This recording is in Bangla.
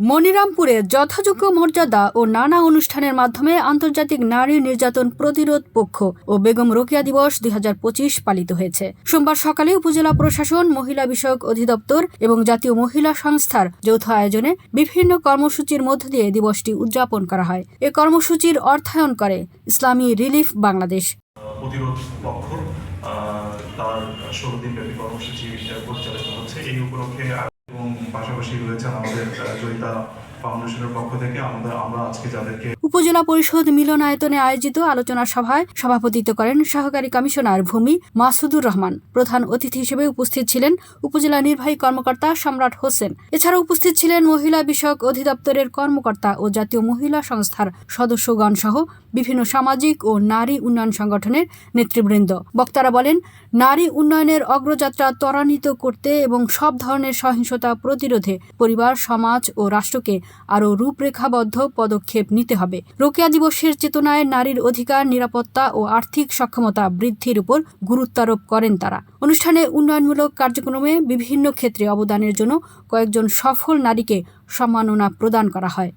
মনিরামপুরে যথাযোগ্য মর্যাদা ও নানা অনুষ্ঠানের মাধ্যমে আন্তর্জাতিক নারী নির্যাতন প্রতিরোধ পক্ষ ও বেগম রোকেয়া দিবস দুই হাজার পঁচিশ পালিত হয়েছে। সোমবার সকালে উপজেলা প্রশাসন, মহিলা বিষয়ক অধিদপ্তর এবং জাতীয় মহিলা সংস্থার যৌথ আয়োজনে বিভিন্ন কর্মসূচির মধ্য দিয়ে দিবসটি উদযাপন করা হয়। এ কর্মসূচির অর্থায়ন করে ইসলামী রিলিফ বাংলাদেশ। প্রতিরোধ তার ষোলো দিন ব্যাপী কর্মসূচি পরিচালিত হচ্ছে। এই উপলক্ষে এবং পাশাপাশি রয়েছেন আমাদের জয়িতা ফাউন্ডেশনের পক্ষ থেকে আমাদের আমরা আজকে যাদেরকে উপজেলা পরিষদ মিলনায়তনে আয়োজিত আলোচনা সভায় সভাপতিত্ব করেন সহকারী কমিশনার ভূমি মাসুদুর রহমান। প্রধান অতিথি হিসেবে উপস্থিত ছিলেন উপজেলা নির্বাহী কর্মকর্তা সম্রাট হোসেন। এছাড়া উপস্থিত ছিলেন মহিলা বিষয়ক অধিদপ্তরের কর্মকর্তা ও জাতীয় মহিলা সংস্থার সদস্যগণ সহ বিভিন্ন সামাজিক ও নারী উন্নয়ন সংগঠনের নেতৃবৃন্দ। বক্তারা বলেন, নারী উন্নয়নের অগ্রযাত্রা ত্বরান্বিত করতে এবং সব ধরনের সহিংসতা প্রতিরোধে পরিবার, সমাজ ও রাষ্ট্রকে আরও রূপরেখাবদ্ধ পদক্ষেপ নিতে হবে। রোকেয়া দিবসের চেতনায় নারীর অধিকার, নিরাপত্তা ও আর্থিক সক্ষমতা বৃদ্ধির উপর গুরুত্বারোপ করেন তারা। অনুষ্ঠানে উন্নয়নমূলক কার্যক্রমে বিভিন্ন ক্ষেত্রে অবদানের জন্য কয়েকজন সফল নারীকে সম্মাননা প্রদান করা হয়।